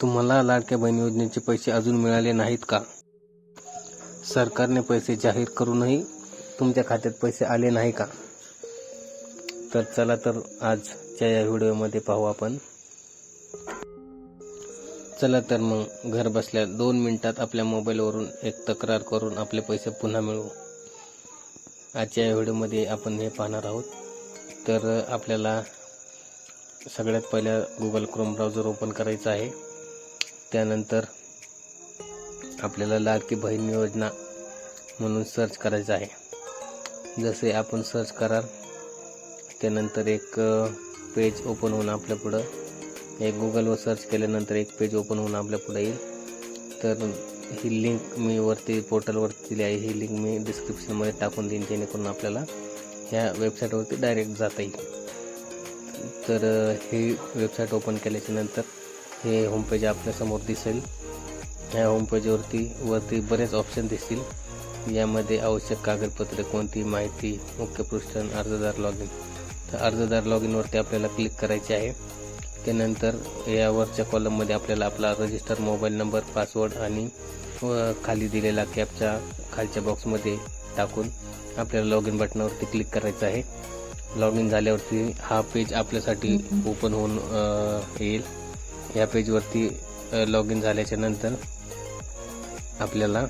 तुम्हाला लाडक्या बहीण योजनेचे पैसे अजून मिळाले नाहीत का? सरकारने पैसे जाहीर करूनही तुमच्या खात्यात पैसे आले नाही का? तर चला तर आजच्या या व्हिडिओमध्ये पाहू आपण. चला तर मग घर बसल्या दोन मिनिटात आपल्या मोबाईलवरून एक तक्रार करून आपले पैसे पुन्हा मिळवू. आजच्या या व्हिडिओमध्ये आपण हे पाहणार आहोत. तर आपल्याला सगळ्यात पहिल्या गुगल क्रोम ब्राउझर ओपन करायचं आहे. त्यानंतर आपल्याला लाडकी बहीण योजना म्हणून सर्च करायचं आहे. जसे आपण सर्च कराल त्यानंतर एक पेज ओपन होऊन आपल्या पुढं एक गुगलवर सर्च केल्यानंतर एक पेज ओपन होऊन आपल्या पुढं येईल. तर ही लिंक मी वरती पोर्टलवरती दिली आहे. ही लिंक मी डिस्क्रिप्शनमध्ये टाकून देईन जेणेकरून आपल्याला ह्या वेबसाईटवरती डायरेक्ट जाता येईल. तर ही वेबसाईट ओपन केल्याच्यानंतर हे होमपेज आपल्यासमोर दिसेल. ह्या होमपेजवरती वरती बरेच ऑप्शन दिसतील. यामध्ये आवश्यक कागदपत्रे कोणती माहिती मुख्य पृष्ठ अर्जदार लॉग इन तर अर्जदार लॉग इनवरती आपल्याला क्लिक करायचे आहे. त्यानंतर या वरच्या कॉलममध्ये आपल्याला आपला रजिस्टर मोबाईल नंबर पासवर्ड आणि खाली दिलेला कॅपच्या खालच्या बॉक्समध्ये टाकून आपल्याला लॉग इन बटनावरती क्लिक करायचं आहे. लॉग इन झाल्यावरती हा पेज आपल्यासाठी ओपन होऊन येईल. या पेजवरती लॉग इन झाल्याच्यानंतर आपल्याला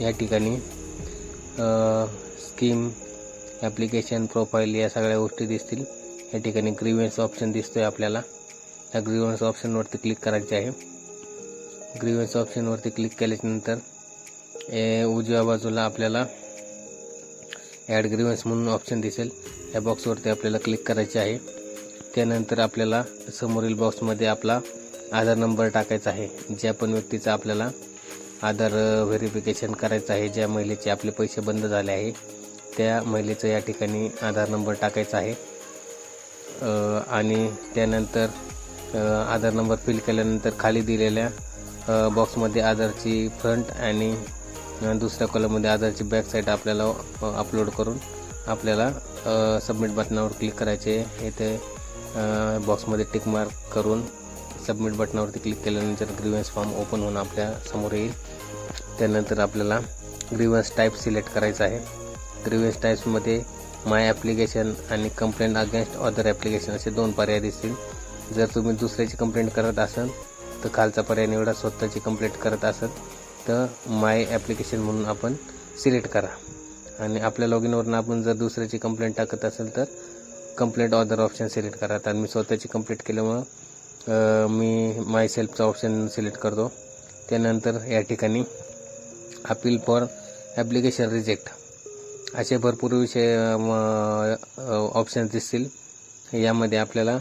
या ठिकाणी स्कीम ॲप्लिकेशन प्रोफाईल या सगळ्या गोष्टी दिसतील. या ठिकाणी ग्रीव्हन्स ऑप्शन दिसतो आहे आपल्याला. या ग्रीवेन्स ऑप्शनवरती क्लिक करायचे आहे. ग्रीवेन्स ऑप्शनवरती क्लिक केल्याच्यानंतर ए, उजव्या बाजूला आपल्याला ॲड ग्रीवेन्स म्हणून ऑप्शन दिसेल. या बॉक्सवरती आपल्याला क्लिक करायचे आहे. त्यानंतर आपल्याला समोरील बॉक्समध्ये आपला आधार नंबर टाकायचा आहे. ज्या पण व्यक्तीचा आपल्याला आधार व्हेरिफिकेशन करायचं आहे ज्या महिलेचे आपले पैसे बंद झाले आहे त्या महिलेचं या ठिकाणी आधार नंबर टाकायचा आहे. आणि त्यानंतर आधार नंबर फिल केल्यानंतर खाली दिलेल्या बॉक्समध्ये आधारची फ्रंट आणि दुसऱ्या कॉलममध्ये आधारची बॅक साईड आपल्याला अपलोड करून आपल्याला सबमिट बटनावर क्लिक करायचे इथे बॉक्समध्ये टिक मार्क करून सबमिट बटनावरती क्लिक केल्यानंतर ग्रीवन्स फॉर्म ओपन होऊन आपल्यासमोर येईल. त्यानंतर आपल्याला ग्रीवन्स टाईप सिलेक्ट करायचा आहे. ग्रीवन्स टाईप्समध्ये माय ॲप्लिकेशन आणि कंप्लेंट अगेन्स्ट अदर ॲप्लिकेशन असे दोन पर्याय दिसतील. जर तुम्ही दुसऱ्याची कंप्लेंट करत असाल तर खालचा पर्याय निवडा स्वतःची कंप्लेंट करत असाल तर माय ॲप्लिकेशन म्हणून आपण सिलेक्ट करा. आणि आपल्या लॉग इनवरून आपण जर दुसऱ्याची कंप्लेंट टाकत असेल तर कंप्लेंट ऑदर ऑप्शन सिलेक्ट करा. तर मी स्वतःची कंप्लेंट केल्यामुळं मी माय सेल्फचा ऑप्शन सिलेक्ट करतो. त्यानंतर या ठिकाणी अपील फॉर ॲप्लिकेशन रिजेक्ट असे भरपूर विषय ऑप्शन दिसतील. यामध्ये आपल्याला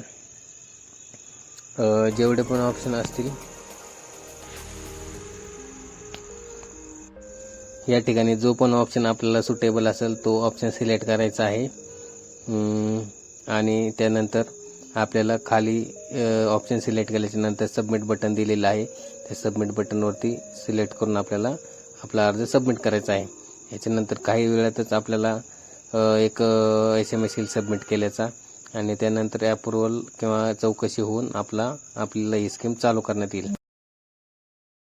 जेवढे पण ऑप्शन असतील या ठिकाणी जो पण ऑप्शन आपल्याला सुटेबल असेल तो ऑप्शन सिलेक्ट करायचा आहे. आणि त्यानंतर आपल्याला खाली ऑप्शन सिलेक्ट केल्याच्यानंतर सबमिट बटन दिलेलं आहे. त्या सबमिट बटनवरती सिलेक्ट करून आपल्याला आपला अर्ज सबमिट करायचा आहे. याच्यानंतर काही वेळातच आपल्याला एक एस एम एस येईल सबमिट केल्याचा. आणि त्यानंतर अप्रुव्हल किंवा चौकशी होऊन आपला आपल्याला ही स्कीम चालू करण्यात येईल.